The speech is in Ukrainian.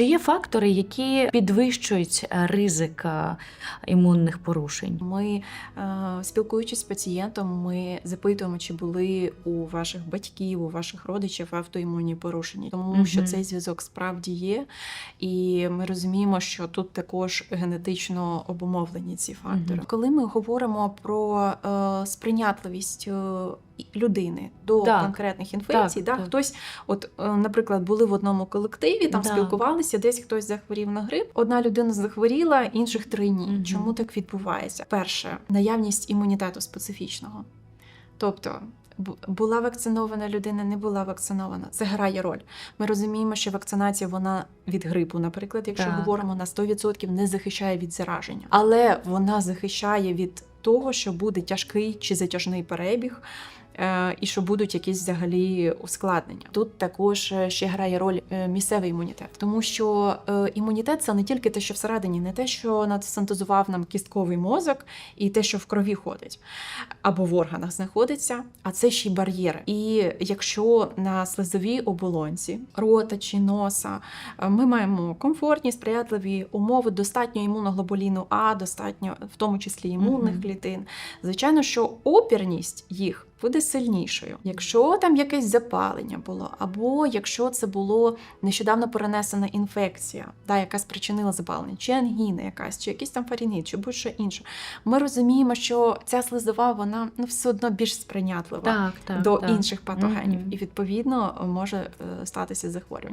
Чи є фактори, які підвищують е, ризик е, імунних порушень? Ми, е, спілкуючись з пацієнтом, ми запитуємо, чи були у ваших батьків, у ваших родичів автоімунні порушення, тому Мгм. що цей зв'язок справді є, і ми розуміємо, що тут також генетично обумовлені ці фактори. Мгм. Коли ми говоримо про сприйнятливість людини до Так. конкретних інфекцій, Так, да, так. хтось, от, е, наприклад, були в одному колективі, там Да. спілкувалися, десь хтось захворів на грип. Одна людина захворіла, інших три ні. Мгм. Чому так відбувається? Перше, наявність імунітету специфічного. Тобто. Була вакцинована людина, не була вакцинована. Це грає роль. Ми розуміємо, що вакцинація вона від грипу, наприклад, якщо Так. говоримо на 100% не захищає від зараження, але вона захищає від того, що буде тяжкий чи затяжний перебіг, і що будуть якісь взагалі ускладнення. Тут також е, ще грає роль е, місцевий імунітет, тому що е, імунітет це не тільки те, що всередині, не те, що надсинтезував нам кістковий мозок, і те, що в крові ходить, або в органах знаходиться, а це ще й бар'єри. І якщо на слизовій оболонці рота чи носа е, ми маємо комфортні, сприятливі умови, достатньо імуноглобуліну А, достатньо в тому числі імунних клітин. Звичайно, що опірність їх буде сильнішою. Якщо там якесь запалення було, або якщо це було нещодавно перенесена інфекція, да, яка спричинила запалення, чи ангіна якась, чи якийсь там фарініт, чи будь-що інше, ми розуміємо, що ця слизова вона ну, все одно більш сприйнятлива Так, так, до так. інших патогенів, Мгм. і відповідно може е, статися захворювання.